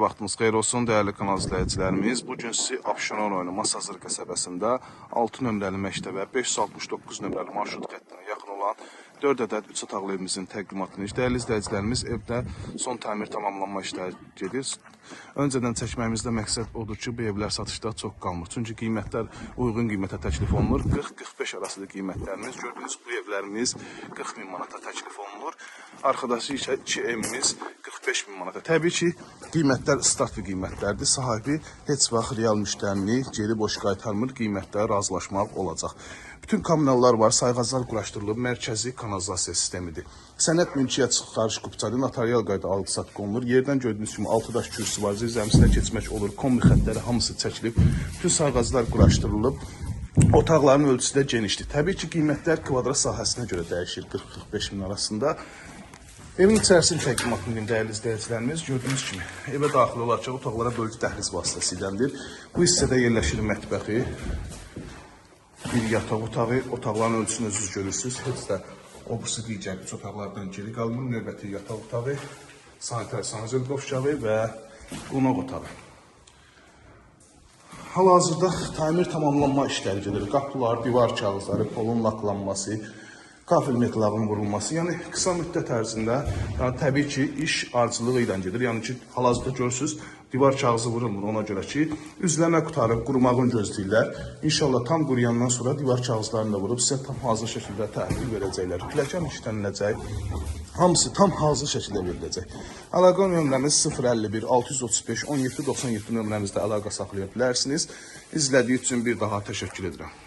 Vaxtınız xeyir olsun, dəyərli kanal izləyicilərimiz. Bu gün sizi Abşeron rayonu Masazır qəsəbəsində 6 nömrəli məktəbə 569 nömrəli marşrut xəttinə yaxın olan 4 ədəd 3 otaqlı evimizin təqdimatını Dəyərli izləyicilərimiz, evdə son təmir tamamlanma işləri gedir. Öncədən çəkməyimizdə məqsəd odur ki, bu evlər satışda çox qalmır. Çünki qiymətlər uyğun qiymətə təklif olunur. 40-45 arasıdır qiymətlərimiz. Gördüyünüz bu evlərimiz 40 min manata təklif olunur. Arkadakı isə iki evimiz 45 min manata. Təbii ki, qiymətlər start qiymətlərdir. Sahibi heç vaxt real müştərini geri boş qaytarmır. Qiymətdə razılaşmaq olacaq. Bütün kommunallar var, sayğaclar quraşdırılıb, mərkəzi kanalizasiya sistemidir. Sənəd mülkiyyət çıxarış kupçadır, notarial qayda alqı-satqı olunur. Yerdən gördüyünüz kimi 6 daş kürsüsü var, zəmsinə keçmək olur, kombi xəttləri hamısı çəkilib, bütün sayğaclar quraşdırılıb. Otaqların ölçüsü də genişdir. Təbii ki, qiymətlər kvadrat sahəsinə görə dəyişir 40-45 min arasında. Evin içərisinin təqdimatını edin, dəyərli izləyicilərimiz. Gördüyünüz kimi evə daxil olarkən otaqlara bölgü dəhliz vasitəsiyləndir. Bu hissədə yerləşir mətbəxi, bir yataq otağı, otaqların ölçüsünü özünüz görürsünüz. Heç də o birisi digər üç otaqlardan geri qalmır. Növbəti yataq otağı, sanitar sanitariya qovşağı və qonaq otağı. Hal-hazırda təmir tamamlanma işləri gedir. Qapılar, divar kağızları, polun laklanması, kafel metalların vurulması. Yəni qısa müddət ərzində, yəni təbii ki, iş ardıcılığı ilə gedir. Yəni ki, hal-hazırda görürsüz, divar kağızı vurulmur ona görə ki, üzləmə qutarıb qurumağını gözləyirlər. İnşallah tam quruyandan sonra divar kağızlarını da vurub sizə tam hazır şəkildə təhvil verəcəklər. Pilləkən işləniləcək. Hamısı tam hazır şəkildə veriləcək. Əlaqə nömrəmiz 051 635 1797 nömrəmizdə əlaqə saxlaya bilərsiniz. İzlədiyi üçün bir daha təşəkkür edirəm.